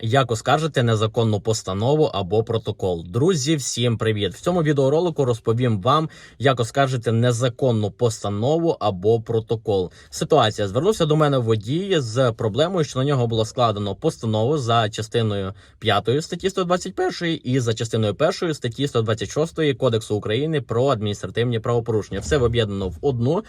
Як оскаржити незаконну постанову або протокол? Друзі, всім привіт! В цьому відеоролику розповім вам, як оскаржити незаконну постанову або протокол. Ситуація звернувся до мене водій з проблемою, що на нього було складено постанову за частиною 5 статті 121 і за частиною 1 статті 126 Кодексу України про адміністративні правопорушення. Все об'єднано в одну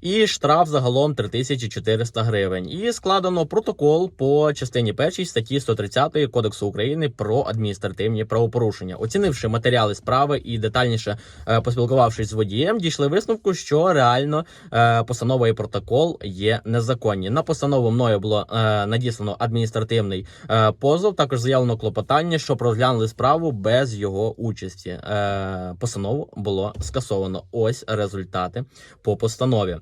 і штраф загалом 3400 гривень. І складено протокол по частині 1 статті 130 Кодексу України про адміністративні правопорушення. Оцінивши матеріали справи і детальніше е, поспілкувавшись з водієм, дійшли висновку, що реально е, постанова і протокол є незаконні. На постанову мною було е, надіслано адміністративний позов. Також заявлено клопотання, щоб розглянули справу без його участі. Постанову було скасовано. Ось результати по постанові.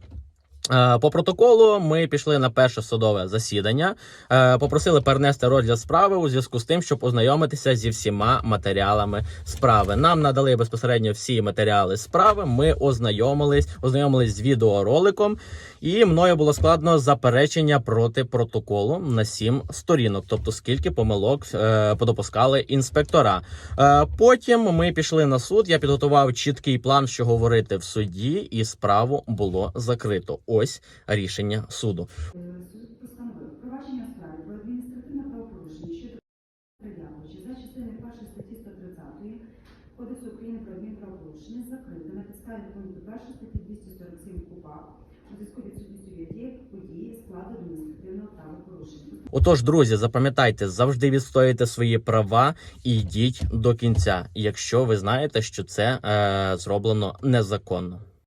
Е, По протоколу ми пішли на перше судове засідання. Е, Попросили перенести розгляд справи у зв'язку з тим, щоб ознайомитися зі всіма матеріалами справи. Нам надали безпосередньо всі матеріали справи. Ми ознайомились, ознайомились з відеороликом, і мною було складно заперечення проти протоколу на сім сторінок, тобто скільки помилок е, подопускали інспектора. Потім ми пішли на суд. Я підготував чіткий план, що говорити в суді, і справу було закрито. Ось рішення суду. Провадження у справі про адміністративне правопорушення щодо заявочі за частиною 1 статті 130 Кодексу України про адмінправопорушення закрити на пункту 1 статті 247 КУПА у зв'язку відсутністю є події складу адміністративного правопорушення. Отож, друзі, запам'ятайте, завжди відстоюйте свої права і йдіть до кінця, якщо ви знаєте, що це е, зроблено незаконно.